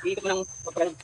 Iikot mo ng pagkakalong.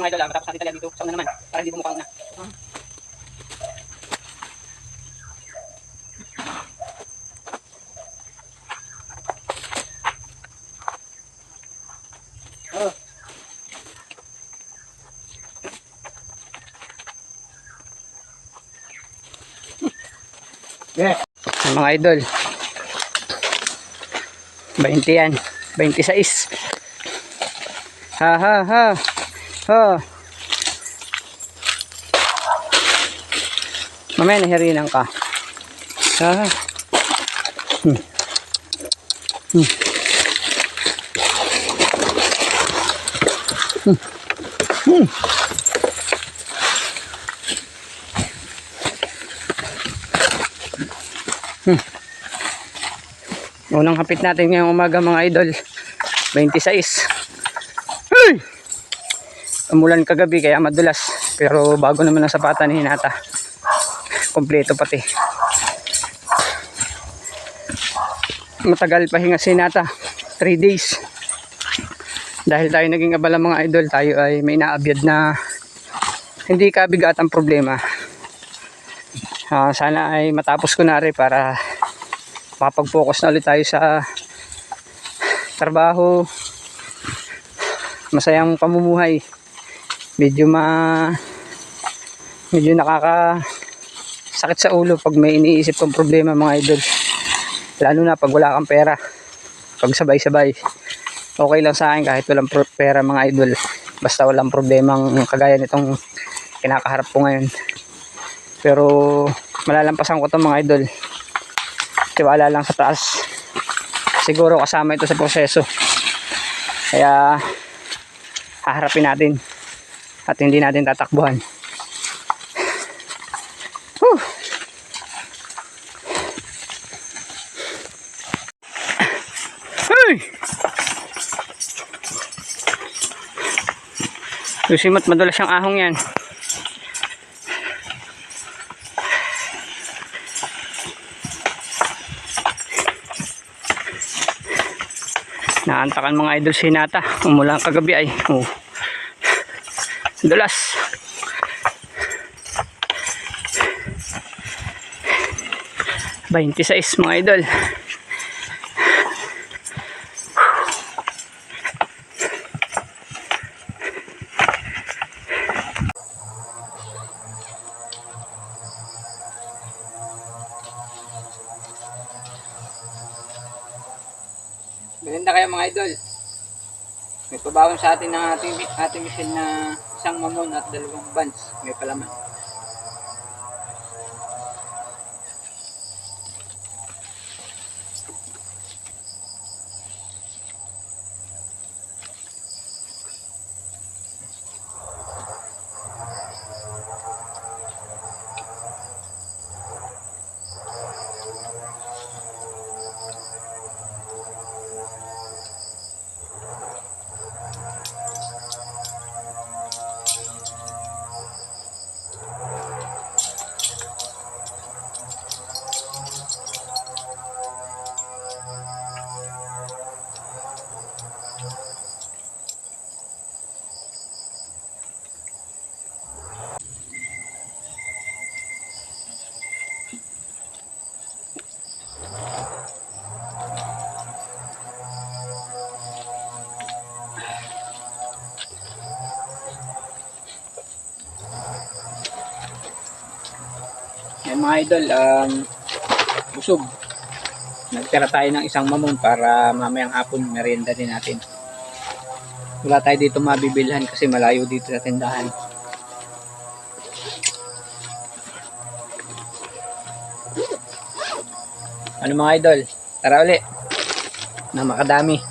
Ano mga idol, matapos natin talya dito. Saan na naman? Para hindi bumukhang na. Oh. Yeah. Mga idol. 20 yan. 26. Ha ha ha. Ha. Mamaya nahirinan ka. Ha ha. Hmm. Hmm. Hmm. Hmm. Unang hapit natin ngayong umaga mga idol. 26. Umulan kagabi kaya madulas. Pero bago naman ang sapatan ni Hinata. Kompleto pati. Matagal pahinga si Hinata. 3 days. Dahil tayo naging abala mga idol, tayo ay may naabyad na hindi kabigat ang problema. Ah, sana ay matapos ko na rin para makapag-focus na ulit tayo sa trabaho masayang pamumuhay medyo ma medyo nakaka sakit sa ulo pag may iniisip kong problema mga idol. Lalo na pag wala kang pera pag sabay sabay okay lang sa akin kahit walang pera mga idol. Basta walang problemang kagaya nitong kinakaharap ko ngayon. Pero malalampasan ko to mga idol. Tiwala lang sa taas. Siguro kasama ito sa proseso. Kaya haharapin natin at hindi natin tatakbuhan Whew. Hey! Susimot madulas yung ahong yan Naantakan mga idol si Hinata. Umulan kagabi ay. Oh. Dulas. Bainti-sais mga idol. Maganda kayo mga idol. May pabawon sa atin ng ating, ating mission na isang mamon at dalawang buns. May palaman. Yan mga idol, um, busog. Nagtira tayo ng isang mamon para mamayang hapon merienda din natin. Wala tayo dito mabibilhan kasi malayo dito sa tindahan. Ano mga idol? Tara uli. Na makadami.